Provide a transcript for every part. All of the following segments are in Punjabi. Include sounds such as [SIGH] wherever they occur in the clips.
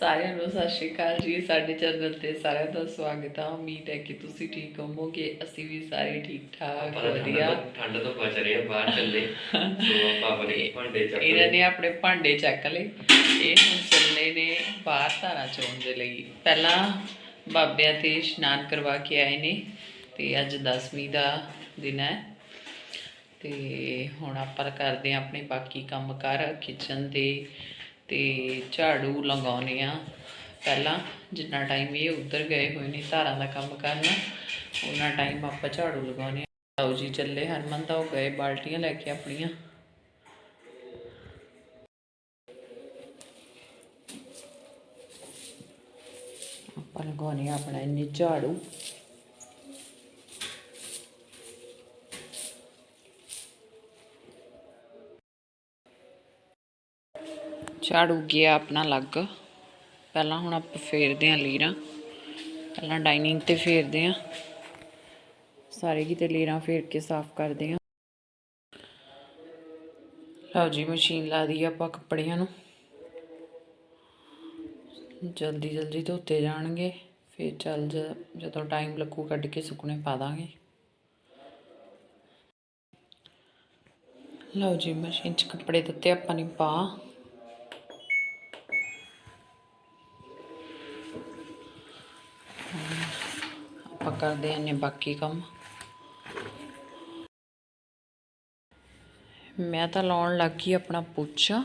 ਸਾਰਿਆਂ ਨੂੰ ਸਤਿ ਸ਼੍ਰੀ ਅਕਾਲ ਜੀ ਸਾਡੇ ਚੈਨਲ ਤੇ ਸਾਰਿਆਂ ਦਾ ਸਵਾਗਤ ਹੈ ਉਮੀਦ ਹੈ ਕਿ ਤੁਸੀਂ ਠੀਕ ਹੋਵੋਗੇ ਅਸੀਂ ਵੀ ਸਾਰੇ ਠੀਕ ਠਾਕ ਵਧੀਆ। ਠੰਡ ਤੋਂ ਬਚ ਰਹੇ ਆ ਬਾਹਰ ਚੱਲੇ। ਸੋ ਆਪਾਂ ਆਪਣੇ ਭਾਂਡੇ ਚੱਕ ਇਹਨਾਂ ਨੇ ਆਪਣੇ ਭਾਂਡੇ ਚੱਕ ਲਏ। ਇਹ ਹੁਣ ਚੱਲੇ ਨੇ ਬਾਹਰ ਧਾਰਾਂ ਚੋਣ ਦੇ ਲਈ। ਪਹਿਲਾਂ ਬਾਬਿਆਂ ਤੇ ਇਸ਼ਨਾਨ ਕਰਵਾ ਕੇ ਆਏ ਨੇ ਤੇ ਅੱਜ 10ਵੀਂ ਦਾ ਦਿਨ ਹੈ। ਤੇ ਹੁਣ ਆਪਾਂ ਕਰਦੇ ਹਾਂ ਆਪਣੇ ਬਾਕੀ ਕੰਮ ਕਰ ਕਿਚਨ ਦੇ ਤੇ ਝਾੜੂ ਲਗਾਉਣੇ ਆ ਪਹਿਲਾਂ, ਜਿੰਨਾ ਟਾਈਮ ਇਹ ਉੱਧਰ ਗਏ ਹੋਏ ਨੇ ਧਾਰਾਂ ਦਾ ਕੰਮ ਕਰਨ, ਉਹਨਾਂ ਟਾਈਮ ਆਪਾਂ ਝਾੜੂ ਲਗਾਉਣੇ ਆ ਆਓ ਜੀ, ਚੱਲੇ ਹਰਮਨ ਤਾਂ ਉਹ ਗਏ ਬਾਲਟੀਆਂ ਲੈ ਕੇ ਆਪਣੀਆਂ। ਆਪਾਂ ਲਗਾਉਣੇ ਆ ਆਪਣਾ ਇੰਨੇ ਝਾੜੂ। ਝਾੜੂ ਗਿਆ ਆਪਣਾ ਲੱਗ ਪਹਿਲਾਂ ਹੁਣ ਆਪਾਂ ਫੇਰਦੇ ਆਂ ਲੀਰਾਂ। ਪਹਿਲਾਂ ਡਾਈਨਿੰਗ ਤੇ ਫੇਰਦੇ ਆਂ ਸਾਰੇ ਕਿਤੇ ਲੀਰਾਂ ਫੇਰ ਕੇ ਸਾਫ਼ ਕਰਦੇ ਆਂ ਲਓ ਜੀ, ਮਸ਼ੀਨ ਲਾ ਦੀ ਆਪਾਂ ਕੱਪੜਿਆਂ ਨੂੰ। ਜਲਦੀ ਜਲਦੀ ਧੋਤੇ ਜਾਣਗੇ। ਫਿਰ ਚੱਲ ਜਦੋਂ ਟਾਈਮ ਲੱਗੂ ਕੱਢ ਕੇ ਸੁੱਕਣੇ ਪਾ ਦਾਂਗੇ। ਲਓ ਜੀ, ਮਸ਼ੀਨ 'ਚ ਕੱਪੜੇ ਦਿੱਤੇ ਆਪਾਂ ਨੇ ਪਾ। ਆਪਾਂ ਕਰਦੇ ਹਾਂ ਬਾਕੀ ਕੰਮ। ਮੈਂ ਤਾਂ ਲਾਉਣ ਲੱਗ ਗਈ ਆਪਣਾ ਪੋਚਾ।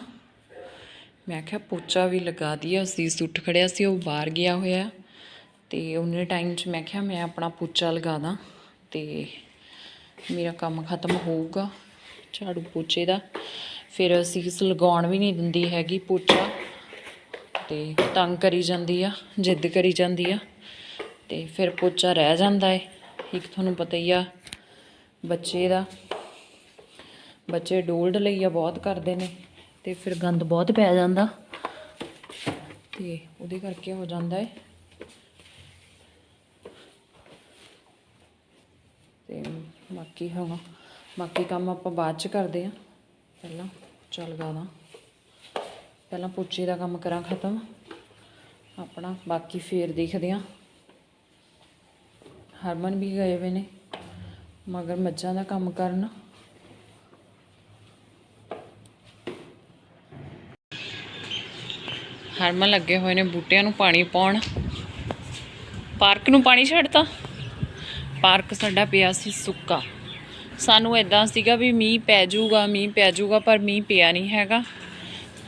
ਮੈਂ ਕਿਹਾ ਪੋਚਾ ਵੀ ਲਗਾ ਦਿਆ ਸੀ ਸੁੱਟ ਖੜਿਆ ਸੀ, ਉਹ ਬਾਹਰ ਗਿਆ ਹੋਇਆ। ਤੇ ਉਹਨੇ ਟਾਈਮ 'ਚ ਮੈਂ ਕਿਹਾ ਮੈਂ ਆਪਣਾ ਪੋਚਾ ਲਗਾ ਦਾਂ ਤੇ ਮੇਰਾ ਕੰਮ ਖਤਮ ਹੋਊਗਾ ਝਾੜੂ ਪੋਚੇ ਦਾ। ਫਿਰ ਅਸੀਂ ਲਗਾਉਣ ਵੀ ਨਹੀਂ ਦਿੰਦੀ ਹੈਗੀ ਪੋਚਾ। ਤੇ ਤੰਗ ਕਰੀ ਜਾਂਦੀ ਆ, ਜਿੱਦ ਕਰੀ ਜਾਂਦੀ ਆ। ਤੇ ਫਿਰ ਪੋਚਾ ਰਹਿ ਜਾਂਦਾ ਹੈ ਇੱਕ ਤੁਹਾਨੂੰ ਪਤਾ ਹੀ ਆ, ਬੱਚੇ ਦਾ। ਬੱਚੇ ਡੋਲਡ ਲਈ ਆ ਬਹੁਤ ਕਰਦੇ ਨੇ ਤੇ ਫਿਰ ਗੰਦ ਬਹੁਤ ਪੈ ਜਾਂਦਾ ਤੇ ਉਹਦੇ ਕਰਕੇ ਹੋ ਜਾਂਦਾ ਹੈ ਤੇ ਬਾਕੀ ਹੁਣ, ਬਾਕੀ ਕੰਮ ਆਪਾਂ ਬਾਅਦ ਚ ਕਰਦੇ ਆ। ਪਹਿਲਾਂ ਚੱਲ ਗਾਣਾ ਪਹਿਲਾਂ ਪੋਚੇ ਦਾ ਕੰਮ ਕਰਾਂ ਖਤਮ। ਆਪਣਾ ਬਾਕੀ ਫੇਰ ਦੇਖਦੇ ਆ। ਹਰਮਨ ਵੀ ਗਏ ਹੋਏ ਨੇ, ਮਗਰ ਮੱਝਾਂ ਦਾ ਕੰਮ ਕਰਨ। ਹਰਮਨ ਲੱਗੇ ਹੋਏ ਨੇ ਬੂਟਿਆਂ ਨੂੰ ਪਾਣੀ ਪਾਉਣ। ਪਾਰਕ ਨੂੰ ਪਾਣੀ ਛੱਡਤਾ। ਪਾਰਕ ਸਾਡਾ ਪਿਆ ਸੀ ਸੁੱਕਾ। ਸਾਨੂੰ ਇਦਾਂ ਸੀਗਾ ਵੀ ਮੀਂਹ ਪੈ ਜਾਊਗਾ, ਮੀਂਹ ਪੈ ਜਾਊਗਾ, ਪਰ ਮੀਂਹ ਪਿਆ ਨਹੀਂ ਹੈਗਾ।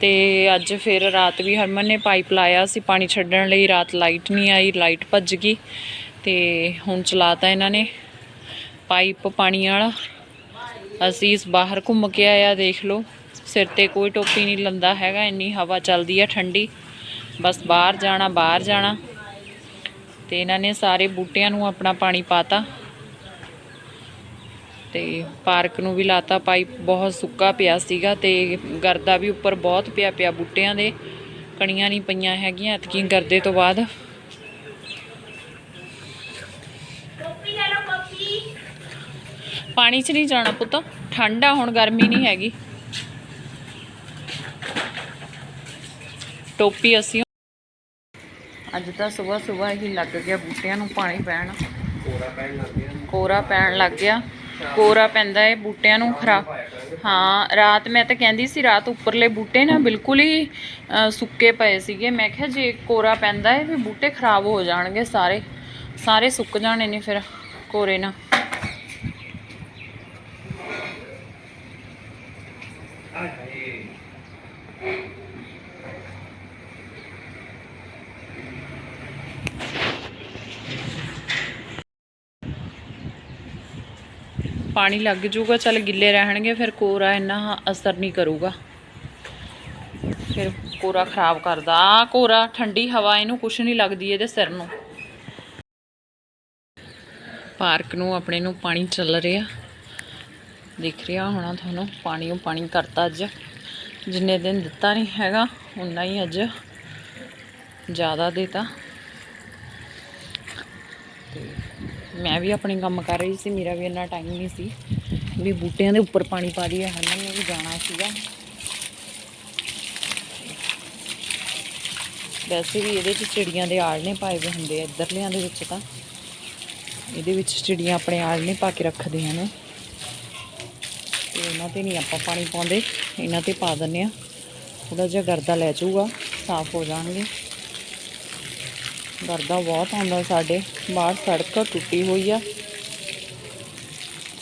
ਤੇ ਅੱਜ ਫਿਰ ਰਾਤ ਵੀ ਹਰਮਨ ਨੇ ਪਾਈਪ ਲਾਇਆ ਸੀ ਪਾਣੀ ਛੱਡਣ ਲਈ, ਰਾਤ ਲਾਈਟ ਨਹੀਂ ਆਈ, ਲਾਈਟ ਭੱਜ ਗਈ। ਤੇ ਹੁਣ ਚਲਾਤਾ ਇਹਨਾਂ ਨੇ ਪਾਈਪ ਪਾਣੀ ਵਾਲਾ। ਅਸੀਂ ਬਾਹਰ ਘੁੰਮ ਕੇ ਆਇਆ ਦੇਖ ਲਓ। ਸਿਰ ਤੇ ਕੋਈ ਟੋਪੀ ਨਹੀਂ ਲੰਦਾ ਹੈਗਾ, ਇੰਨੀ ਹਵਾ ਚੱਲਦੀ ਆ ਠੰਡੀ। ਬਸ ਬਾਹਰ ਜਾਣਾ ਬਾਹਰ ਜਾਣਾ। ਤੇ ਇਹਨਾਂ ਨੇ ਸਾਰੇ ਬੂਟਿਆਂ ਨੂੰ ਆਪਣਾ ਪਾਣੀ ਪਾਤਾ। ਤੇ ਪਾਰਕ ਨੂੰ ਵੀ ਲਾਤਾ, ਪਾਈਪ ਬਹੁਤ ਸੁੱਕਾ ਪਿਆ ਸੀਗਾ ਤੇ ਗਰਦਾ ਵੀ ਉੱਪਰ ਬਹੁਤ ਪਿਆ ਪਿਆ ਬੂਟਿਆਂ ਦੇ। ਕਣੀਆਂ ਨਹੀਂ ਪਈਆਂ ਹੈਗੀਆਂ, ਐਤਕੀ ਗਰਦੇ ਤੋਂ ਬਾਅਦ। ਪਾਣੀ 'ਚ ਨਹੀਂ ਜਾਣਾ ਪੁੱਤ। ਠੰਡ ਆ, ਹੁਣ ਗਰਮੀ ਨਹੀਂ ਹੈਗੀ। ਟੋਪੀ ਅਸੀਂ ਅੱਜ ਤਾਂ ਸਵੇਰ ਸਵੇਰ ਹੀ ਲੱਗ ਗਿਆ ਬੂਟਿਆਂ ਨੂੰ ਪਾਣੀ ਪੈਣ। ਕੋਰਾ ਪੈਣ ਲੱਗ ਗਿਆ। ਕੋਰਾ ਪੈਣ ਲੱਗ ਗਿਆ ਕੋਰਾ ਪੈਂਦਾ ਹੈ ਬੂਟਿਆਂ ਨੂੰ ਖਰਾ। ਹਾਂ, ਰਾਤ ਮੈਂ ਤਾਂ ਕਹਿੰਦੀ ਸੀ, ਰਾਤ ਉੱਪਰਲੇ ਬੂਟੇ ਨਾ ਬਿਲਕੁਲ ਹੀ ਸੁੱਕੇ ਪਏ ਸੀਗੇ। ਮੈਂ ਕਿਹਾ ਜੇ ਕੋਰਾ ਪੈਂਦਾ ਹੈ ਵੀ ਬੂਟੇ ਖਰਾਬ ਹੋ ਜਾਣਗੇ ਸਾਰੇ। ਸਾਰੇ ਸੁੱਕ ਜਾਣੇ ਨੇ ਫਿਰ ਕੋਰੇ ਨਾਲ ਪਾਣੀ ਲੱਗ ਜੂਗਾ, ਚੱਲ ਗਿੱਲੇ ਰਹਿਣਗੇ, ਫਿਰ ਕੋਰਾ ਇੰਨਾ ਅਸਰ ਨਹੀਂ ਕਰੂਗਾ। ਫਿਰ ਕੋਰਾ ਖਰਾਬ ਕਰਦਾ। ਆ ਕੋਰਾ, ਠੰਡੀ ਹਵਾ, ਇਹਨੂੰ ਕੁਛ ਨਹੀਂ ਲੱਗਦੀ ਇਹਦੇ ਸਿਰ ਨੂੰ। ਪਾਰਕ ਨੂੰ, ਆਪਣੇ ਨੂੰ ਪਾਣੀ ਚੱਲ ਰਿਹਾ। ਦਿਖ ਰਿਹਾ ਹੋਣਾ ਤੁਹਾਨੂੰ, ਪਾਣੀ ਉਹ ਪਾਣੀ ਕਰਤਾ ਅੱਜ। ਜਿੰਨੇ ਦਿਨ ਦਿੱਤਾ ਨਹੀਂ ਹੈਗਾ ਉਨਾ ਹੀ ਅੱਜ ਜ਼ਿਆਦਾ ਦੇਤਾ। ਤੇ ਮੈਂ ਵੀ ਆਪਣੇ ਕੰਮ ਕਰ ਰਹੀ ਸੀ, ਮੇਰਾ ਵੀ ਇੰਨਾ ਟਾਈਮ ਨਹੀਂ ਸੀ। ਵੀ ਬੂਟਿਆਂ ਦੇ ਉੱਪਰ ਪਾਣੀ ਪਾ ਦਈਏ ਹਰਮਨ ਨੇ ਵੀ ਜਾਣਾ ਸੀਗਾ। ਵੈਸੇ ਵੀ ਇਹਦੇ 'ਚ ਚਿੜੀਆਂ ਦੇ ਆਲਣੇ ਪਾਏ ਹੋਏ ਹੁੰਦੇ ਆ ਇੱਧਰਲਿਆਂ ਦੇ ਵਿੱਚ ਤਾਂ। ਇਹਦੇ ਵਿੱਚ ਚਿੜੀਆਂ ਆਪਣੇ ਆਲਣੇ ਪਾ ਕੇ ਰੱਖਦੀਆਂ ਨੇ ਤੇ ਇਹਨਾਂ ਤੇ ਨਹੀਂ ਆਪਾਂ ਪਾਣੀ ਪਾਉਂਦੇ, ਇਹਨਾਂ ਤੇ ਪਾ ਦਿੰਦੇ ਆ ਥੋੜਾ ਜਿਹਾ ਗਰਦਾ ਲੈ ਜਾਊਗਾ, ਸਾਫ਼ ਹੋ ਜਾਣਗੇ। ਗਰਦਾ ਬਹੁਤ ਆਉਂਦਾ ਸਾਡੇ, ਬਾਹਰ ਸੜਕ ਟੁੱਟੀ ਹੋਈ ਆ।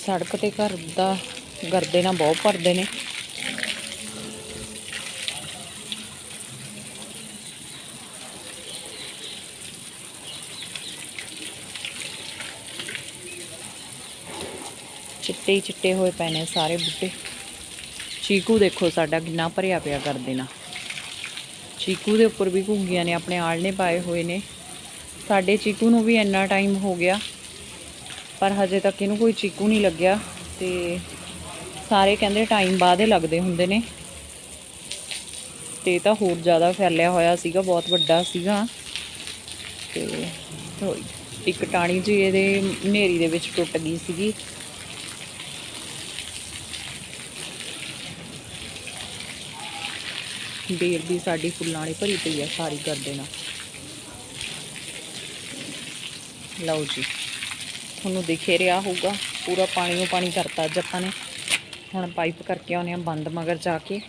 ਸੜਕ ਤੇ ਘਰ ਦਾ, ਗਰਦੇ ਨਾਲ ਬਹੁਤ ਭਰਦੇ ਨੇ। ਚਿੱਟੇ ਹੀ ਚਿੱਟੇ ਹੋਏ ਪਏ ਨੇ ਸਾਰੇ ਬੂਟੇ। ਚੀਕੂ ਦੇਖੋ ਸਾਡਾ ਕਿੰਨਾ ਭਰਿਆ ਪਿਆ ਕਰਦੇ ਨਾਲ। ਚੀਕੂ ਦੇ ਉੱਪਰ ਵੀ ਘੁੰਗੀਆਂ ਨੇ, ਆਪਣੇ ਆਲਣੇ ਪਾਏ ਹੋਏ ਨੇ। ਸਾਡੇ ਚੀਕੂ ਨੂੰ ਵੀ ਇੰਨਾ ਟਾਈਮ ਹੋ ਗਿਆ, ਪਰ ਹਜੇ ਤੱਕ ਇਹਨੂੰ ਕੋਈ ਚੀਕੂ ਨਹੀਂ ਲੱਗਿਆ ਤੇ ਸਾਰੇ ਕਹਿੰਦੇ ਟਾਈਮ ਬਾਅਦ ਹੀ ਲੱਗਦੇ ਹੁੰਦੇ ਨੇ। ਤੇ ਤਾਂ ਹੋਰ ਜ਼ਿਆਦਾ ਫੈਲਿਆ ਹੋਇਆ ਸੀਗਾ, ਬਹੁਤ ਵੱਡਾ ਸੀਗਾ। ਤੇ ਇੱਕ ਟਾਣੀ ਜੀ ਇਹਦੇ ਹਨੇਰੀ ਦੇ ਵਿੱਚ ਟੁੱਟ ਗਈ ਸੀਗੀ। ਬੇਲ ਦੀ ਸਾਡੀ ਫੁੱਲਾਂ ਵਾਲੀ ਭਰੀ ਪਈ ਆ ਸਾਰੀ ਕਰਦੇ ਨਾਲ। ਲਓ ਜੀ ਤੁਹਾਨੂੰ ਦਿਖੇ ਰਿਹਾ ਹੋਊਗਾ ਪੂਰਾ ਪਾਣੀ ਉਹ ਪਾਣੀ ਕਰਤਾ ਅੱਜ ਆਪਾਂ ਨੇ। ਹੁਣ ਪਾਈਪ ਕਰਕੇ ਆਉਨੇ ਆ ਬੰਦ ਮਗਰ ਜਾ ਕੇ।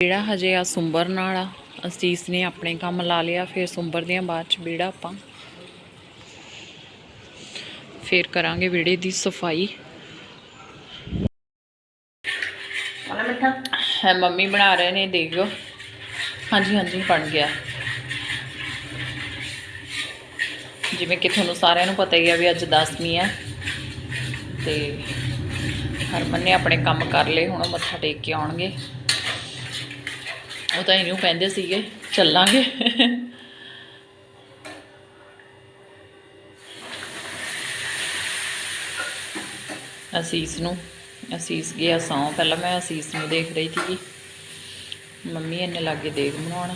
ਜਿਹੜਾ ਹਜੇ ਆ ਸੁੰਬਰ ਨਾਲ ਆ ਅਸੀਸ ਨੇ ਆਪਣੇ ਕੰਮ ਲਾ ਲਿਆ ਫਿਰ ਸੁੰਬਰ ਦੀਆਂ ਬਾਅਦ ਚ ਬੇੜਾ ਆਪਾਂ। ਫਿਰ ਕਰਾਂਗੇ ਵਿਹੜੇ ਦੀ ਸਫ਼ਾਈ। ਹੈ ਮੰਮੀ ਬਣਾ ਰਹੇ ਨੇ ਦੇਖੋ ਹਾਂਜੀ ਹਾਂਜੀ, ਬਣ ਗਿਆ। ਜਿਵੇਂ ਕਿ ਤੁਹਾਨੂੰ ਸਾਰਿਆਂ ਨੂੰ ਪਤਾ ਹੀ ਆ ਵੀ ਅੱਜ 10ਵੀਂ ਹੈ ਤੇ ਹਰਮਨ ਨੇ ਆਪਣੇ ਕੰਮ ਕਰ ਲਏ, ਹੁਣ ਉਹ ਮੱਥਾ ਟੇਕ ਕੇ ਆਉਣਗੇ। ਉਹ ਤਾਂ ਇਹਨੂੰ ਕਹਿੰਦੇ ਸੀਗੇ, ਚੱਲਾਂਗੇ। ਅਸੀਸ ਨੂੰ, ਅਸੀਸ ਗਿਆ ਸੌਂ ਪਹਿਲਾਂ ਮੈਂ ਅਸੀਸ ਨੂੰ ਦੇਖ ਰਹੀ ਸੀਗੀ। ਮੰਮੀ ਇਹਨੇ ਲਾਗੇ ਦੇਖ ਬਣਾਉਣ।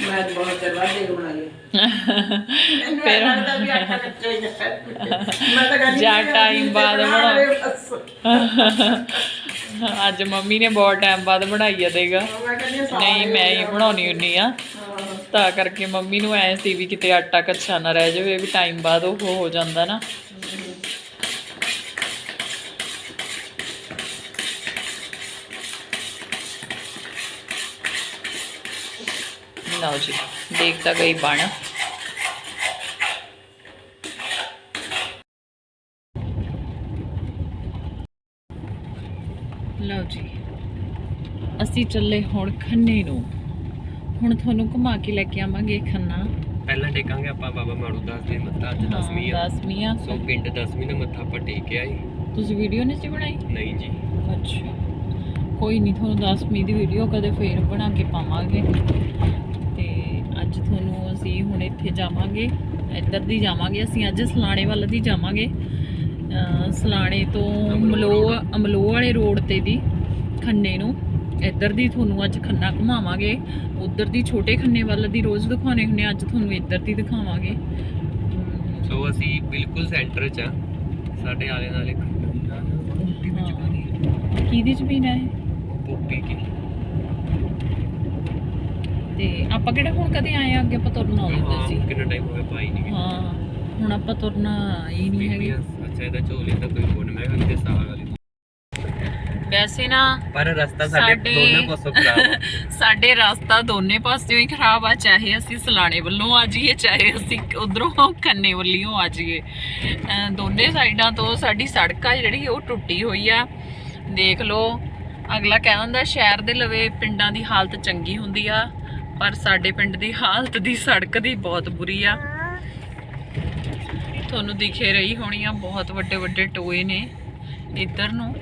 ਮੈਂ ਬਹੁਤ ਚਿਰ ਦੇਗ ਬਣਾਈ। ਜਾਂ time ਬਾਅਦ ਬਣਾ। ਅੱਜ ਮੰਮੀ ਨੇ ਬਹੁਤ ਟਾਈਮ ਬਾਅਦ ਬਣਾਈ ਆ ਦੇਗਾ ਨਹੀਂ ਮੈਂ ਹੀ ਬਣਾਉਣੀ ਹੁੰਨੀ ਆ। ਤਾਂ ਕਰਕੇ ਮੰਮੀ ਨੂੰ ਐ ਸੀ ਵੀ ਕਿਤੇ ਆਟਾ ਕੱਚਾ ਨਾ ਰਹਿ ਜਾਵੇ ਵੀ ਟਾਈਮ ਬਾਅਦ ਉਹ ਹੋ ਜਾਂਦਾ ਨਾ ਲਓ ਜੀ ਦੇਖ ਤਾਂ ਗਈ ਬਣ ਲਓ ਜੀ। ਅਸੀਂ ਚੱਲੇ ਹੁਣ ਖੰਨੇ ਨੂੰ। ਹੁਣ ਤੁਹਾਨੂੰ ਘੁਮਾ ਕੇ ਲੈ ਕੇ ਆਵਾਂਗੇ ਖੰਨਾ। ਪਹਿਲਾਂ ਟੇਕਾਂਗੇ ਆਪਾਂ ਬਾਬਾ ਮਾੜੂ ਦਾਸ ਦੇ ਮੱਥਾ ਅੱਜ ਦਸਵੀਂ ਆ। ਦਸਵੀਂ ਆ। ਸੋ ਪਿੰਡ ਦਸਵੀਂ ਦਾ ਮੱਥਾ ਆਪਾਂ ਟੇਕ ਕੇ ਆਏ। ਤੁਸੀਂ ਵੀਡੀਓ ਨਹੀਂ ਸੀ ਬਣਾਈ? ਨਹੀਂ ਜੀ। ਅੱਛਾ। ਕੋਈ ਨਹੀਂ ਤੁਹਾਨੂੰ ਦਸਵੀਂ ਦੀ ਵੀਡੀਓ ਕਦੇ ਫੇਰ ਬਣਾ ਕੇ ਪਾਵਾਂਗੇ। ਤੇ ਅੱਜ ਤੁਹਾਨੂੰ ਅਸੀਂ ਹੁਣ ਇੱਥੇ ਜਾਵਾਂਗੇ। ਇੱਧਰ ਦੀ ਜਾਵਾਂਗੇ ਅਸੀਂ ਅੱਜ ਸਲਾਣੇ ਵੱਲ ਦੀ ਜਾਵਾਂਗੇ। ਸਲਾਣੇ ਤੋਂ ਅਮਲੋ ਅਮਲੋ ਵਾਲੇ ਰੋਡ ਤੇ ਦੀ ਖੰਨੇ ਨੂੰ। ਇੱਧਰ ਦੀ ਤੁਹਾਨੂੰ ਅੱਜ ਖੰਨਾ ਘੁਮਾਵਾਂਗੇ। ਉਧਰ ਦੀ ਛੋਟੇ ਖੰਨੇ ਵੱਲ ਦੀ ਰੋਜ਼ ਦਿਖਾਉਣੇ ਹੁੰਦੇ ਆ, ਅੱਜ ਤੁਹਾਨੂੰ ਇੱਧਰ ਦੀ ਦਿਖਾਵਾਂਗੇ। ਸੋ ਅਸੀਂ ਬਿਲਕੁਲ ਸੈਂਟਰ 'ਚ ਆ। ਸਾਡੇ ਆਲੇ ਨਾਲੇ ਪੋਪੀ ਵਿੱਚ ਪਾਣੀ ਕਿਹਦੀ ਜ਼ਮੀਨ ਹੈ ਇਹ? ਪੋਪੀ ਕੀ। ਤੇ ਆਪਾਂ ਕਿਹੜਾ ਹੁਣ ਕਦੇ ਆਏ ਆ ਅੱਗੇ ਆਪਾਂ ਤੁਰਨ ਆਉਂਦੇ ਹਾਂ ਸੀ? ਕਿੰਨਾ ਟਾਈਮ ਹੋ ਗਿਆ ਪਾਈ ਨਹੀਂ ਹਾਂ ਹੁਣ ਆਪਾਂ ਤੁਰਨਾ ਹੀ ਨਹੀਂ ਹੈਗੇ। ਇਹਦਾ ਝੋਲੇ ਤਾਂ ਕੋਈ ਕੋਨ ਮੈਂ ਕਿਹਾ ਕਿਤੇ ਸਾਗ ਵਾਲੀ। ਵੈਸੇ ਨਾ ਪਰ ਰਸਤਾ ਸਾਡੇ- ਸਾਡੇ ਦੋਨਾਂ ਪਾਸੋਂ ਖਰਾਬ ਆ। [LAUGHS] ਸਾਡੇ ਰਸਤਾ ਦੋਨੇ ਪਾਸਿਓਂ ਹੀ ਖਰਾਬ ਆ ਚਾਹੇ ਅਸੀਂ ਸਲਾਣੇ ਵੱਲੋਂ ਆ ਜਾਈਏ ਚਾਹੇ ਅਸੀਂ ਉਧਰੋਂ ਖੰਨੇ ਵੱਲੋਂ ਆ ਜਾਈਏ। ਅਹ ਦੋਨੇ ਸਾਈਡਾਂ ਤੋਂ ਸਾਡੀ ਸੜਕ ਆ ਜਿਹੜੀ ਉਹ ਟੁੱਟੀ ਹੋਈ ਆ। ਦੇਖ ਲਓ ਅਗਲਾ ਕਹਿ ਦਿੰਦਾ ਸ਼ਹਿਰ ਦੇ ਲਵੇ ਪਿੰਡਾਂ ਦੀ ਹਾਲਤ ਚੰਗੀ ਹੁੰਦੀ ਆ ਪਰ ਸਾਡੇ ਪਿੰਡ ਦੀ ਹਾਲਤ ਦੀ ਸੜਕ ਦੀ ਬਹੁਤ ਬੁਰੀ ਆ। ਤੁਹਾਨੂੰ ਦਿਖੇ ਰਹੀ ਹੋਣੀ ਆ ਬਹੁਤ ਵੱਡੇ ਵੱਡੇ ਟੋਏ ਨੇ ਇੱਧਰ ਨੂੰ।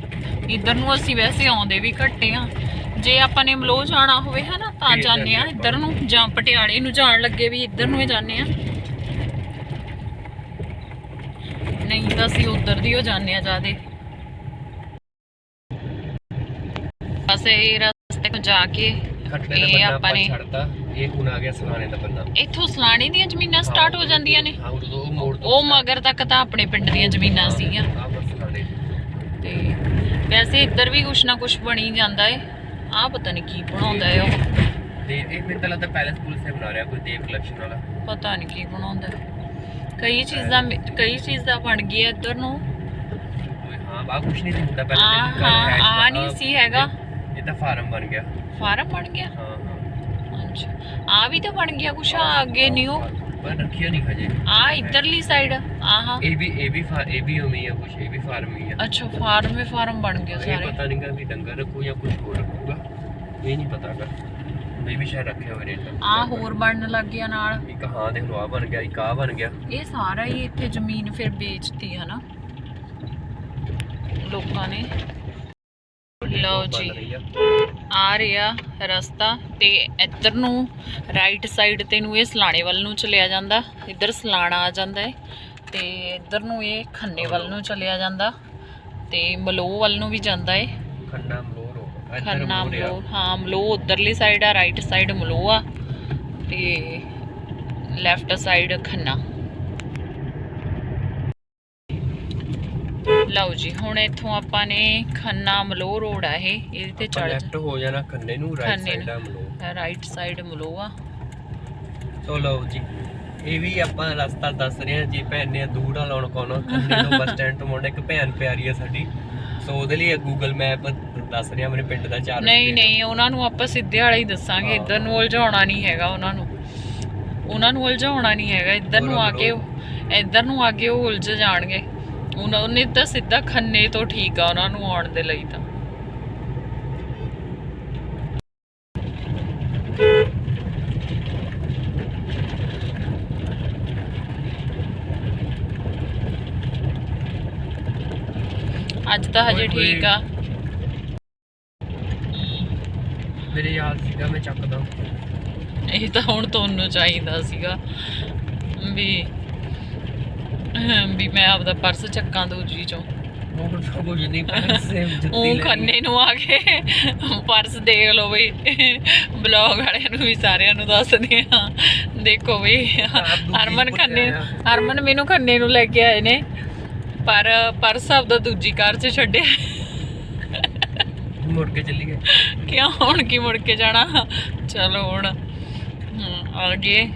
ਇੱਧਰ ਨੂੰ ਅਸੀਂ ਵੈਸੇ ਆਉਂਦੇ ਵੀ ਘੱਟੇ ਆ ਜੇ ਆਪਾਂ ਨੇ ਮਲੋ ਜਾਣਾ ਹੋਵੇ ਹਨਾ ਤਾਂ ਜਾਂਦੇ ਆ ਜਾਂਦੇ ਇੱਧਰ ਨੂੰ ਜਾਂ ਪਟਿਆਲੇ ਨੂੰ ਜਾਣ ਲੱਗੇ ਵੀ ਇੱਧਰ ਨੂੰ ਹੀ ਜਾਂਦੇ ਆ ਨਹੀਂ ਤਾਂ ਅਸੀਂ ਉਧਰ ਦੀ ਹੋ ਜਾਂਦੇ ਆ ਜਿਆਦੇ। ਬਸ ਇਹ ਰਸਤੇ ਤੋਂ ਜਾ ਕੇ ਖੱਟੇ ਦਾ ਇਹ ਬੰਨਾ ਆਪਾਂ ਆਪਾਂ ਨੇ ਛੱਡਤਾ ਇਹ ਹੁਣ ਆ ਗਿਆ ਸਲਾਣੇ ਦਾ ਬੰਨਾ ਇੱਥੋਂ ਸਲਾਣੇ ਦੀਆਂ ਜ਼ਮੀਨਾਂ ਸਟਾਰਟ ਹੋ ਜਾਂਦੀਆਂ ਨੇ। ਹਾਂ ਉਦੋਂ ਉਹ ਮੋੜ ਤੋਂ ਉਹ ਮਗਰ ਤੱਕ ਤਾਂ ਆਪਣੇ ਪਿੰਡ ਦੀਆਂ ਜ਼ਮੀਨਾਂ ਸੀਗੀਆਂ। ਆ ਬਸ ਸਲਾਣੇ। ਤੇ ਵੈਸੇ ਇੱਧਰ ਵੀ ਕੁਛ ਨਾ ਕੁਛ ਬਣੀ ਜਾਂਦਾ ਏ। ਆਹ ਪਤਾ ਨਹੀਂ ਕੀ ਬਣਾਉਂਦਾ ਏ ਉਹ। ਤੇ ਇਹ ਮੈਨੂੰ ਤਾਂ ਲੱਗਦਾ ਪੈਲਸ ਪੁਲਿਸ ਸੇ ਬਣਾ ਰਿਹਾ ਕੋਈ ਦੇਵ ਕਲੈਕਸ਼ਨ ਵਾਲਾ। ਪਤਾ ਨਹੀਂ ਕੀ ਬਣਾਉਂਦਾ। ਕਈ ਚੀਜ਼ਾਂ ਮਿ- ਕਈ ਚੀਜ਼ਾਂ ਬਣ ਗਈਆਂ ਇੱਧਰ ਨੂੰ। ਕੋਈ ਹਾਂ ਬਾ ਕੁਛ ਨਹੀਂ ਸੀ ਹੁੰਦਾ ਪਹਿਲਾਂ ਤਾਂ। ਹਾਂ hatch ਆ ਦਾ- ਨਹੀਂ ਸੀ ਹੈਗਾ। ਇਹ ਤਾਂ ਫਾਰਮ ਬਣ ਗਿਆ। ਫਾਰਮ ਬਣ ਗਿਆ? ਹਾਂ ਹਾਂ। ਅੱਛਾ। ਆ ਵੀ ਤਾਂ ਬਣ ਗਿਆ ਕੁਛ ਆ ਅੱਗੇ ਨਿਊ ਪਰ ਰੱਖਿਆ ਨਹੀਂ ਹਜੇ। ਆ ਇਧਰਲੀ ਸਾਈਡ ਆਹਾਂ। ਇਹ ਵੀ ਇਹ ਵੀ ਇਹ ਵੀ ਹੀ ਆ ਕੁਛ ਇਹ ਵੀ ਫਾਰਮ ਹੀ ਆ। ਅੱਛਾ ਫਾਰਮ ਹੀ ਫਾਰਮ ਬਣ ਇਹ ਸਾਰੇ। ਪਤਾ ਨਹੀਂਗਾ ਵੀ ਡੰਗਰ ਰੱਖੂ ਜਾਂ ਕੁਝ ਹੋਰ ਰੱਖੂਗਾ। ਇਹ ਨਹੀਂ ਪਤਾਗਾ ਇਹ ਵੀ ਸ਼ਾਇਦ ਰੱਖਿਆ ਹੋਇਆ ਨੇ ਆ ਹੋਰ ਬਣਨ ਲੱਗ ਗਿਆ ਨਾਲ। ਇੱਕ ਹਾਂ ਲਓ ਆ ਬਣ ਗਿਆ ਇੱਕ ਆ ਬਣ ਗਿਆ। ਇਹ ਸਾਰਾ ਹੀ ਇੱਥੇ ਜ਼ਮੀਨ ਫਿਰ ਵੇਚਤੀ ਹੈ ਨਾ ਲੋਕਾਂ ਨੇ। ਲਓ ਜੀ। ਆ। ਰਿਹਾ ਰਸਤਾ ਤੇ ਇੱਧਰ ਨੂੰ ਰਾਈਟ ਸਾਈਡ ਤੇ ਨੂੰ ਇਹ ਸਲਾਣੇ ਵੱਲ ਨੂੰ ਚਲਿਆ ਜਾਂਦਾ। ਇੱਧਰ ਸਲਾਣਾ ਆ ਜਾਂਦਾ ਹੈ ਤੇ ਇੱਧਰ ਨੂੰ ਇਹ ਖੰਨੇ ਵੱਲ ਨੂੰ ਚਲਿਆ ਜਾਂਦਾ ਤੇ ਮਲੋ ਵੱਲ ਨੂੰ ਵੀ ਜਾਂਦਾ ਹੈ ਖੰਨਾ। ਮਲੋ ਹਾਂ ਮਲੋ ਉਧਰਲੀ ਸਾਈਡ ਆ ਰਾਈਟ ਸਾਈਡ ਮਲੋ ਆ ਤੇ ਲੈਫਟ ਸਾਈਡ ਖੰਨਾ। ਲਓ ਜੀ ਹੁਣ ਇੱਥੋਂ ਆਪਾਂ ਨੇ ਖੰਨਾ ਮਲੋ ਰੋਡ ਆ ਇਹ ਇਹਦੇ ਤੇ ਚੜ ਲੈਫਟ ਹੋ ਜਾਣਾ ਖੰਨੇ ਨੂੰ ਰਾਈਟ ਸਾਈਡ ਆ ਮਲੋਰ ਰਾਈਟ ਸਾਈਡ ਮਲੋ ਆ। ਸੋ ਲਓ ਜੀ ਇਹ ਵੀ ਆਪਾਂ ਰਸਤਾ ਦੱਸ ਰਹੇ ਹਾਂ ਜੀ ਭੈਣ ਨੇ ਦੂੜਾ ਲਾਉਣ ਕੋਲੋਂ ਖੰਨੇ ਤੋਂ [LAUGHS] ਬੱਸ ਸਟੈਂਡ ਤੋਂ ਮੁੰਡੇ ਇੱਕ ਭੈਣ ਪਿਆਰੀ ਆ ਸਾਡੀ। ਸੋ ਉਹਦੇ ਲਈ ਗੂਗਲ ਮੈਪ ਦੱਸ ਰਿਹਾ ਮੇਰੇ ਪਿੰਡ ਦਾ ਚਾਰ ਨਹੀਂ ਨਹੀਂ ਉਹਨਾਂ ਨੂੰ ਆਪਾਂ ਸਿੱਧੇ ਵਾਲਾ ਹੀ ਦੱਸਾਂਗੇ। ਇੱਧਰ ਨੂੰ ਉਲਝਾਉਣਾ ਨਹੀਂ ਹੈਗਾ ਉਹਨਾਂ ਨੂੰ। ਉਹਨਾਂ ਨੂੰ ਉਲਝਾਉਣਾ ਨਹੀਂ ਹੈਗਾ ਇੱਧਰ ਨੂੰ ਆ ਕੇ ਇੱਧਰ ਨੂੰ ਆ ਕੇ ਉਹ ਉਲਝ ਜਾਣਗੇ। ਉਹਨਾਂ ਉਹਨੇ ਤਾਂ ਸਿੱਧਾ ਖੰਨੇ ਤੋਂ ਠੀਕ ਆ ਉਹਨਾਂ ਨੂੰ ਆਉਣ ਦੇ ਲਈ ਤਾਂ ਅੱਜ ਤਾਂ ਹਜੇ। ਠੀਕ ਆ ਮੇਰੇ ਯਾਦ ਸੀਗਾ ਮੈਂ ਚੱਕਦਾ ਇਹ ਤਾਂ ਹੁਣ ਤੁਹਾਨੂੰ ਚਾਹੀਦਾ ਸੀਗਾ ਵੀ ਵੀ ਮੈਂ ਆਪਦਾ ਪਰਸ ਚੱਕਾਂ ਦੂਜੀ ਚੋਂ। ਉਹ ਕੁਝ ਨਹੀਂ ਪਰ ਸੇਮ ਜੁੱਤੀ ਉਹ ਲੈ ਖੰਨੇ ਨੂੰ ਆ ਕੇ ਪਰਸ ਦੇਖ ਲਓ ਬਈ। ਬਲੌਗ ਵਾਲਿਆਂ ਨੂੰ ਵੀ ਸਾਰਿਆਂ ਨੂੰ ਦੱਸਦੇ ਆ ਦੇਖੋ ਬਈ ਹਰਮਨ ਖੰਨੇ। ਹਰਮਨ ਮੈਨੂੰ ਖੰਨੇ ਨੂੰ ਲੈ ਕੇ ਆਏ ਨੇ। ਪਰ ਪਰਸ ਆਪਦਾ ਦੂਜੀ ਕਾਰ 'ਚ ਛੱਡਿਆ। ਮੁੜ ਕੇ ਚੱਲੀ ਗਏ। ਕਿਉਂ? ਹੁਣ ਕੀ ਮੁੜ ਕੇ ਜਾਣਾ? ਚਲੋ ਹੁਣ ਆ ਗਏ।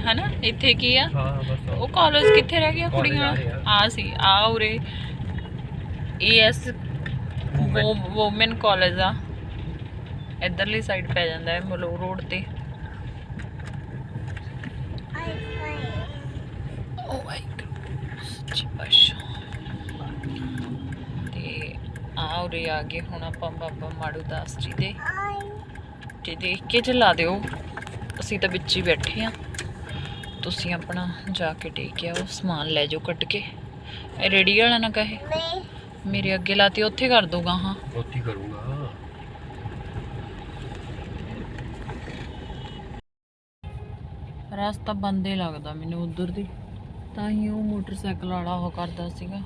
ਹਨਾ? ਇੱਥੇ ਕੀ ਆ? ਹਾਂ ਬਸ ਉਹ ਕਾਲਜ ਕਿੱਥੇ ਰਹਿ ਗਿਆ ਕੁੜੀਆਂ? ਆ ਸੀ ਆ ਉਰੇ। ਏਐਸ ਵੂਮਨ ਕਾਲਜ ਆ। ਇਧਰਲੀ ਸਾਈਡ ਪੈ ਜਾਂਦਾ ਹੈ ਮਲੋ ਰੋਡ ਤੇ। ਓ ਮਾਈ ਗॉड ਸੱਚੀ ਪਾਸ਼ਾ ਤੇ ਆ ਉਰੇ ਆ ਗਏ ਹੁਣ ਆਪਾਂ ਬਾਬਾ ਮਾੜੂ ਦਾਸ ਜੀ ਦੇ। ਤੇ ਦੇਖ ਕੇ ਚਲਾ ਦਿਓ। ਅਸੀਂ ਤਾਂ ਵਿੱਚ ਹੀ ਬੈਠੇ ਆ। ਤੁਸੀਂ ਆਪਣਾ ਜਾ ਕੇ ਟੇਕ ਆਓ ਸਮਾਨ ਲੈ ਜਾਓ ਕੱਟ ਕੇ। ਇਹ ਰੇੜੀ ਵਾਲਾ ਨਾ ਕਹੇ? ਮੇਰੇ ਅੱਗੇ ਲਾਤੀ ਉੱਥੇ ਕਰ ਦੂਗਾ ਹਾਂ। ਉੱਥੇ ਕਰੂੰਗਾ। ਰਸਤਾ ਬੰਦ ਹੀ ਲੱਗਦਾ ਮੈਨੂੰ ਉਧਰ ਦੀ। ਤਾਂ ਹੀ ਉਹ ਮੋਟਰਸਾਈਕਲ ਵਾਲਾ ਉਹ ਕਰਦਾ ਸੀਗਾ।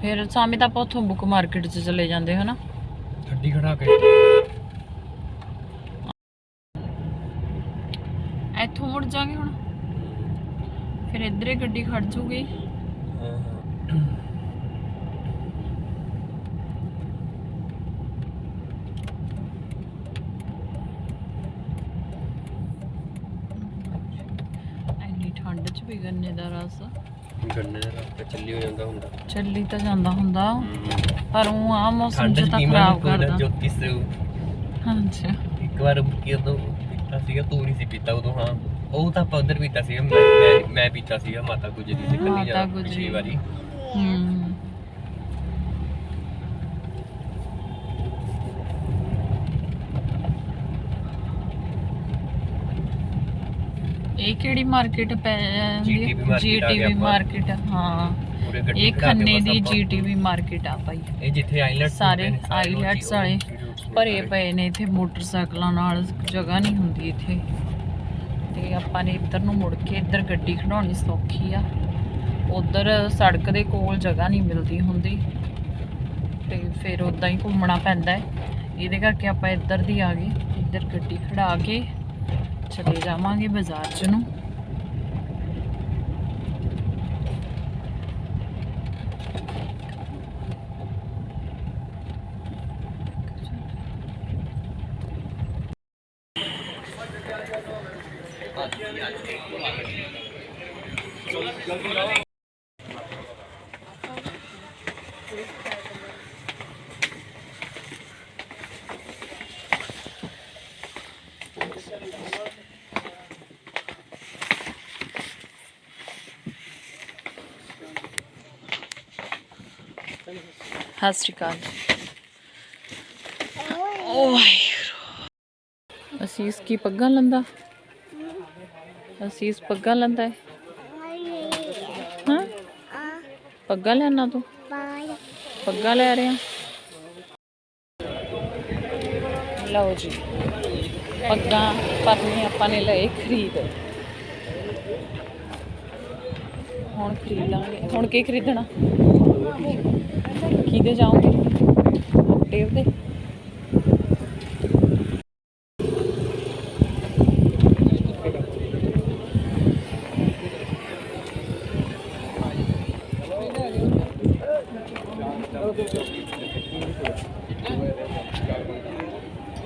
ਫਿਰ ਸਾਮੀ ਤਾਂ ਆਪਾਂ ਉੱਥੋਂ ਬੁੱਕ ਮਾਰਕੀਟ 'ਚ ਚਲੇ ਜਾਂਦੇ ਹਨਾ? ਗੱਡੀ ਖੜਾ ਕੇ ਇੱਥੋਂ ਮੁੜ ਜਾਗੇ ਹੁਣ ਫਿਰ ਇੱਧਰੇ ਗੱਡੀ ਖੜ ਜੂਗੀ। ਹਾਂ ਹਾਂ ਐਨੀ ਠੰਡ 'ਚ ਵੀ ਗੰਨੇ ਦਾ ਰਸ। ਗੰਨੇ ਦਾ ਚੱਲੀ ਹੋ ਜਾਂਦਾ ਹੁੰਦਾ। ਚੱਲੀ ਤਾਂ ਜਾਂਦਾ ਹੁੰਦਾ। ਪਰ ਉਹ ਆ ਮੌਸਮ 'ਚ ਤਾਂ ਖਰਾਬ ਕਰਦਾ। ਜੋਤੀ ਸੂ ਹਾਂਜੀ ਇੱਕ ਵਾਰ ਕੀ ਉਦੋਂ ਪੀਤਾ ਸੀਗਾ ਤੂੰ ਨਹੀਂ ਸੀ ਪੀਤਾ ਉਦੋਂ ਹਾਂ। ਉਹ ਤਾਂ ਆਪਾਂ ਉਧਰ ਪੀਤਾ ਸੀਗਾ ਮੈਂ ਮੈਂ- ਮੈਂ ਪੀਤਾ ਸੀਗਾ ਮਾਤਾ ਗੁਜਰੀ ਸੀ ਕੰਨੀ ਮਾਤਾ ਜਾ ਗੁਜਰੀ। ਪਿਛਲੀ ਵਾਰੀ ਇਹ ਕਿਹੜੀ ਮਾਰਕੀਟ ਪੈ ਜਾਂਦੀ GTB market ਆ ਜੀਟੀਵੀ ਗਿਆ ਆਪਾਂ। ਮਾਰਕੀਟ ਹਾਂ। ਪੂਰੇ ਗੱਡੀ ਇਹ ਕੇ ਖੰਨੇ ਬਸ ਦੀ ਆਪਾਂ- ਜੀਟੀਵੀ ਮਾਰਕੀਟ ਆ ਭਾਈ। ਇਹ ਜਿੱਥੇ ਆਈਲੈਟਸ ਸਾਰੇ ਆਈਲੈਟਸ ਵਾਲੇ। ਭਰੇ ਪਏ ਨੇ ਇੱਥੇ ਮੋਟਰਸਾਈਕਲਾਂ ਨਾਲ ਜਗ੍ਹਾ ਨਹੀਂ ਹੁੰਦੀ ਇੱਥੇ। ਤੇ ਆਪਾਂ ਨੇ ਇੱਧਰ ਨੂੰ ਮੁੜ ਕੇ ਇੱਧਰ ਗੱਡੀ ਖੜਾਉਣੀ ਸੌਖੀ ਆ। ਉਧਰ ਸੜਕ ਦੇ ਕੋਲ ਜਗ੍ਹਾ ਨਹੀਂ ਮਿਲਦੀ ਹੁੰਦੀ। ਤੇ ਫਿਰ ਉਦਾਂ ਹੀ ਘੁੰਮਣਾ ਪੈਂਦਾ ਹੈ। ਇਹਦੇ ਕਰਕੇ ਆਪਾਂ ਇੱਧਰ ਦੀ ਆ ਗਏ। ਇੱਧਰ ਗੱਡੀ ਖੜਾ ਕੇ ਚਲੇ ਜਾਵਾਂਗੇ ਬਾਜ਼ਾਰ 'ਚ ਨੂੰ। ਸਤਿ ਸ਼੍ਰੀ ਅਕਾਲ। ਓ ਅਸੀਸ ਕੀ ਪੱਗਾਂ ਲੰਦਾ? ਅਸੀਸ ਪੱਗਾਂ ਲੰਦਾ ਹੈ। ਹਾਂ? ਪੱਗਾਂ ਲੈਣਾ ਤੂੰ? ਪੱਗਾਂ ਲੈ ਰਿਹਾ ਲਓ ਜੀ, ਪੱਗਾਂ ਪਰਨੇ ਆਪਾਂ ਨੇ ਲਏ ਖਰੀਦ। ਹੁਣ ਖਰੀਦਾਂਗੇ। ਹੁਣ ਕੀ ਖਰੀਦਣਾ? ਕਿਹਦੇ ਜਾਓਗੇ ਆਕਟੇਵ ਦੇ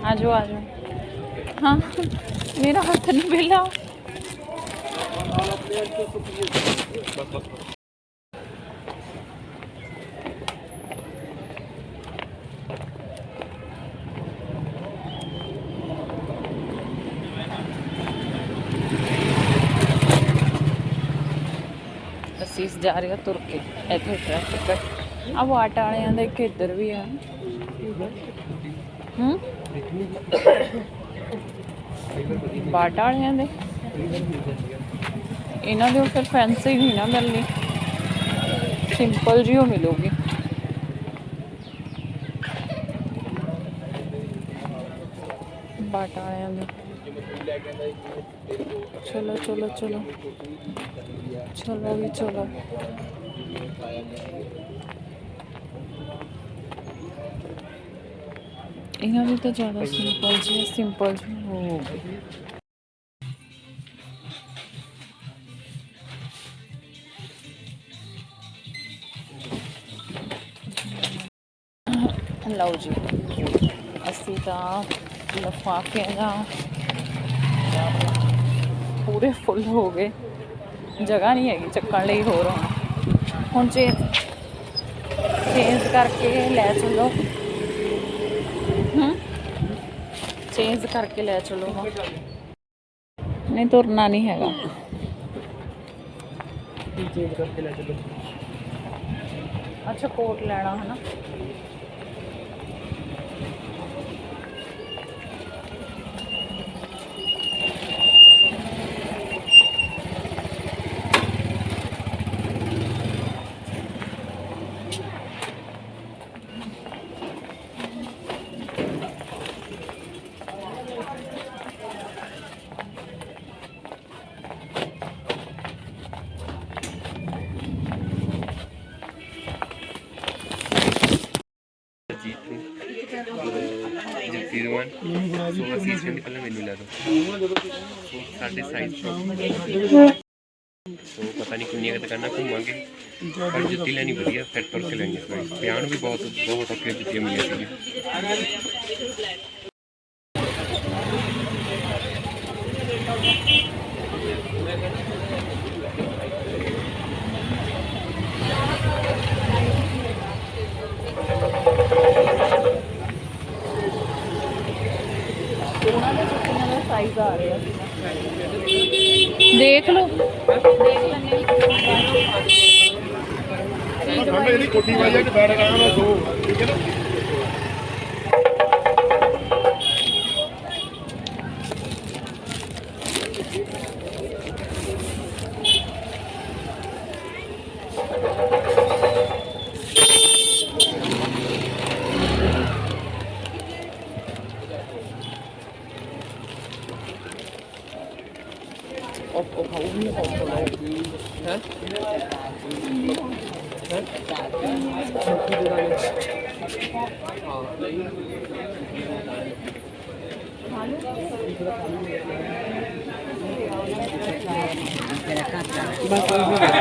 ਆ ਜਾਓ ਆ ਜਾਓ। ਹਾਂ ਮੇਰਾ ਹੱਥ ਨਹੀਂ ਵੇਲਾ ਅਸੀਂ ਜਾ ਰਹੇ ਤੁਰ ਕੇ, ਇੱਥੇ ਟ੍ਰੈਫਿਕ ਆ। ਵਾਟ ਵਾਲਿਆਂ ਦੇ ਇੱਕ ਇੱਧਰ ਵੀ ਆ। ਹੂੰ? ਬਾਟਾ ਵਾਲਿਆਂ ਦੇ? ਇਹਨਾਂ ਦੇ ਫਿਰ ਫੈਂਸੀ ਨਹੀਂ ਨਾ ਮਿਲਣੀ। ਸਿੰਪਲ ਜਿਹੀ ਓ ਮਿਲੂਗੀ। ਬਾਟਾ ਵਾਲਿਆਂ ਦੇ। ਚਲੋ ਚਲੋ ਚਲੋ ਚਲੋ ਵੀ ਚਲੋ ਇਹਨਾਂ ਦੀ ਤਾਂ ਜ਼ਿਆਦਾ ਸਿੰਪਲ ਜੀ ਸਿੰਪਲ ਜੀ ਹੋ ਗਈ ਲਓ ਜੀ ਅਸੀਂ ਤਾਂ ਲਫਾਫੇ ਦਾ ਪੂਰੇ ਫੁੱਲ ਹੋ ਗਏ ਜਗ੍ਹਾ ਨਹੀਂ ਹੈਗੀ ਚੱਕਣ ਲਈ ਹੋਰ ਹੁਣ ਹੁਣ ਚੇ ਚੇਂਜ ਕਰਕੇ ਲੈ ਚਲੋ ਹੂੰ ਚੇਂਜ ਕਰਕੇ ਲੈ ਚਲੋ ਹਾਂ ਨਹੀਂ ਤੁਰਨਾ ਨਹੀਂ ਹੈਗਾ ਚੇਂਜ ਕਰਕੇ ਲੈ ਚਲੋ ਅੱਛਾ ਕੋਟ ਲੈਣਾ ਹੈ ਨਾ ਜੱਤੀ ਸੋ ਅਸੀਂ ਇਸ ਵਿੱਚ ਪਹਿਲਾਂ ਮੈਨੂੰ ਲੈ ਦੋ ਸਾਡੇ ਸਾਈਜ਼ ਸੋ ਪਤਾ ਨਹੀਂ ਕਿੰਨੀਆਂ ਕੁ ਦੁਕਾਨਾਂ ਘੁੰਮਾਂਗੇ। ਪਰ ਜੁੱਤੀ ਲੈਣੀ ਵਧੀਆ ਫਿਰ ਤੁਰ ਕੇ ਲੈਣੀ ਹੈ। ਵੀ ਬਹੁਤ ਬਹੁਤ ਔਖੀਆਂ ਜੁੱਤੀਆਂ ਮਿਲੀਆਂ ਸੀ ਸਾਹਮਣੇ ਜਿਹੜੀ ਕੋਠੀ ਵਾਲੀ ਹੈ ਕਿ ਬੈਠ ਆਰਾਮ ਨਾਲ ਸੋ। ਠੀਕ ਹੈ ਨਾ?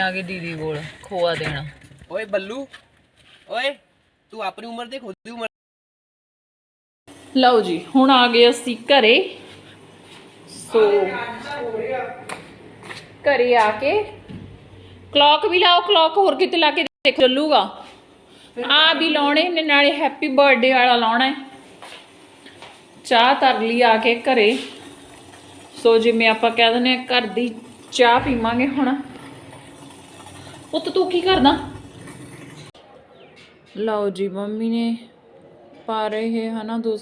ਆ ਗਏ ਦੀਦੀ ਕੋਲ ਖੋਆ ਦੇਣਾ। ਓਏ ਬੱਲੂ ਓਏ ਤੂੰ ਆਪਣੀ ਉਮਰ ਦੇ ਖੁਦ ਦੀ ਉਮਰ ਲਓ ਜੀ ਹੁਣ ਆ ਗਏ ਅਸੀਂ ਘਰੇ। ਸੋ ਘਰੇ ਆ ਕੇ ਕਲੌਕ ਵੀ ਲਾਓ ਕਲੌਕ ਹੋਰ ਕਿਤੇ ਲਾ ਕੇ ਦੇਖ ਚੱਲੂਗਾ। ਆ ਵੀ ਲਾਉਣੇ ਨੇ ਨਾਲੇ ਹੈਪੀ ਬਰਥਡੇ ਵਾਲਾ ਲਾਉਣਾ ਹੈ। ਚਾਹ ਤਰ ਲਈ ਆ ਕੇ ਘਰੇ। ਸੋ ਜਿਵੇਂ ਆਪਾਂ ਕਹਿ ਦਿੰਦੇ ਆ ਘਰ ਦੀ ਚਾਹ ਪੀਵਾਂਗੇ ਹੁਣ। ਪੁੱਤ ਤੂੰ ਕੀ ਕਰਦਾ? ਲਓ ਜੀ ਮੰਮੀ ਨੇ ਪਾ ਰਹੇ ਹਨਾ ਦੋ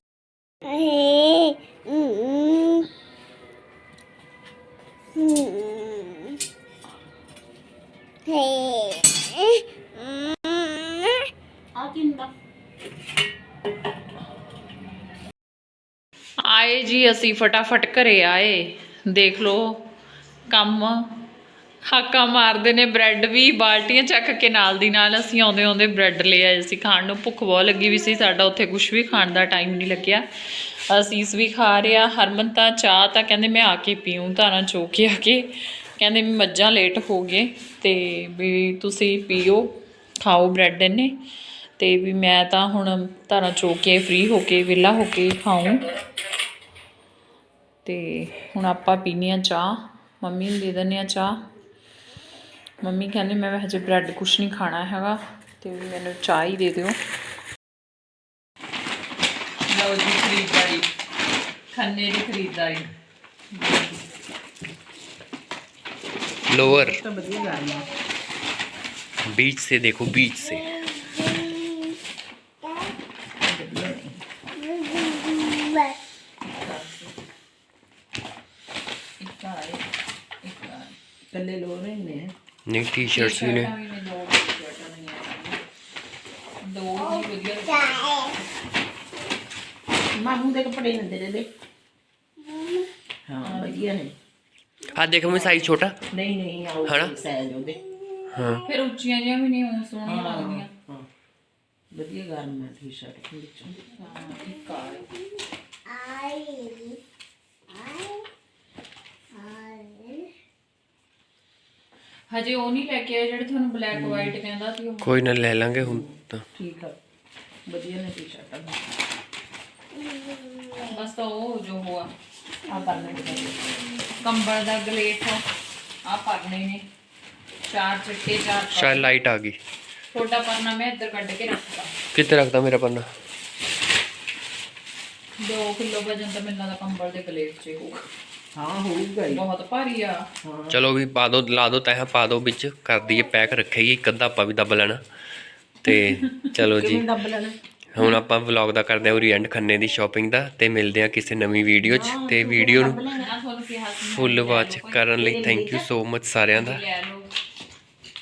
ਆਏ ਜੀ ਅਸੀਂ ਫਟਾਫਟ ਘਰੇ ਆਏ। ਦੇਖ ਲਓ ਕੰਮ ਹਾਕਾ ਮਾਰਦੇ ਨੇ ਬ੍ਰੈਡ ਵੀ, ਬਾਲਟੀਆਂ ਚੱਕ ਕੇ ਨਾਲ ਦੀ ਨਾਲ ਅਸੀਂ ਆਉਂਦੇ ਆਉਂਦੇ ਬ੍ਰੈਡ ਲੈ ਆਏ ਸੀ ਖਾਣ ਨੂੰ। ਭੁੱਖ ਬਹੁਤ ਲੱਗੀ ਵੀ ਸੀ, ਸਾਡਾ ਉੱਥੇ ਕੁਝ ਵੀ ਖਾਣ ਦਾ ਟਾਈਮ ਨਹੀਂ ਲੱਗਿਆ। ਅਸੀਸ ਵੀ ਖਾ ਰਿਹਾ ਹਰਮਨ ਤਾਂ ਚਾਹ ਤਾਂ ਕਹਿੰਦੇ ਮੈਂ ਆ ਕੇ ਪੀਉਂ ਧਾਰਾਂ ਚੋ ਕੇ ਆ ਕੇ। ਕਹਿੰਦੇ ਵੀ ਮੱਝਾਂ ਲੇਟ ਹੋ ਗਏ ਤੇ ਵੀ ਤੁਸੀਂ ਪੀਓ, ਖਾਓ ਬ੍ਰੈਡ ਇਹਨੇ ਤੇ ਵੀ ਮੈਂ ਤਾਂ ਹੁਣ ਧਾਰਾਂ ਚੋ ਕੇ ਫ੍ਰੀ ਹੋ ਕੇ, ਵਿਹਲਾ ਹੋ ਕੇ ਖਾਉਂ ਤੇ ਹੁਣ ਆਪਾਂ ਪੀਣੀ ਆ ਚਾਹ। ਮੰਮੀ ਨੂੰ ਦੇ ਦਿੰਦੇ ਆ ਚਾਹ। ਮੰਮੀ ਕਹਿੰਦੇ ਮੈਂ ਹਜੇ ਬ੍ਰੈਡ ਕੁਛ ਨਹੀਂ ਖਾਣਾ ਹੈਗਾ ਤੇ ਵੀ ਮੈਨੂੰ ਚਾਹ ਹੀ ਦੇ ਦਿਓ ਲਓ ਜੀ ਖਰੀਦਦਾਰੀ ਖੰਨੇ ਦੀ ਖਰੀਦਦਾਰੀ लोअर ਤਾਂ ਵਧੀਆ ਗੱਲ ਆ बीच से देखो बीच से ਨੇ ਟੀ-ਸ਼ਰਟਸ ਵੀ ਨੇ। ਵਧੀਆ ਮਾਮੂ ਆ ਦੇਖੋ ਮੈਂ ਸਾਈਜ਼ ਛੋਟਾ। ਨਹੀਂ ਨਹੀਂ ਆਉ ਸਾਈਜ਼ ਉਹਦੇ। ਹਾਂ। ਫਿਰ ਉੱਚੀਆਂ ਜਿਹੀਆਂ ਵੀ ਨਹੀਂ ਹੋਣ ਸੋਹਣੀਆਂ ਲੱਗਦੀਆਂ। ਵਧੀਆ ਗਰਮ ਹੈ ਸ਼ਰਟ ਵਿੱਚ। ਹਾਂ ਠੀਕ ਆ। ਹਜੇ ਉਹ ਨਹੀਂ ਲੈ ਕੇ ਆਏ ਜਿਹੜੇ ਤੁਹਾਨੂੰ ਬਲੈਕ ਵਾਈਟ ਕਹਿੰਦਾ ਸੀ ਉਹ। ਕੋਈ ਨਾ ਲੈ ਲਾਂਗੇ ਹੁਣ ਤਾਂ। ਠੀਕ ਆ। ਵਧੀਆ ਨੇ ਟੀ-ਸ਼ਰਟ ਆ। ਬਸ ਤਾਂ ਉਹ ਜੋ ਹੋਆ। ਆ ਪਰਨੇ ਦੇ ਕੰਬਲ ਦਾ ਗਲੇਟ ਆ। ਪਰਨੇ ਨੇ। ਚਾਰ ਚਿੱਟੇ ਚਾਰ ਸ਼ਾਇਦ ਲਾਈਟ ਆ ਗਈ। ਛੋਟਾ ਪਰਨਾ ਮੈਂ ਇੱਧਰ ਕੱਢ ਕੇ ਰੱਖਦਾ ਕਿੱਥੇ ਰੱਖਦਾ ਮੇਰਾ ਪਰਨਾ? 2 ਕਿਲੋ ਵਜਨ ਤਾਂ ਮੈਨੂੰ ਲੱਗਦਾ ਕੰਬਲ ਦੇ ਪਲੇਟ 'ਚ ਹੋਊਗਾ। ਹਾਂ ਹੋਊਗਾ ਹੀ ਬਹੁਤ ਭਾਰੀ ਆ। ਚਲੋ ਵੀ ਪਾ ਦੋ ਲਾ ਦੋ ਤੈਂ ਪਾ ਦੋ ਵਿੱਚ ਕਰ ਦਈਏ ਪੈਕ ਰੱਖੀਏ ਇੱਕ ਅੱਧਾ ਆਪਾਂ ਵੀ ਦੱਬ ਲੈਣਾ। ਤੇ [LAUGHS] ਚਲੋ ਜੀ। ਕਿਵੇਂ ਦੱਬ ਲੈਣਾ? ਹੁਣ ਆਪਾਂ ਵਲੌਗ ਦਾ ਕਰਦੇ ਹਾਂ ਉਰੀ ਐਂਡ ਖੰਨੇ ਦੀ ਸ਼ਾਪਿੰਗ ਦਾ ਤੇ ਮਿਲਦੇ ਹਾਂ ਕਿਸੇ ਨਵੀਂ ਵੀਡੀਓ 'ਚ ਤੇ ਵੀਡੀਓ ਨੂੰ ਫੁੱਲ ਵਾਚ ਕਰਨ ਲਈ ਥੈਂਕ ਯੂ ਸੋ ਮਚ ਸਾਰਿਆਂ ਦਾ।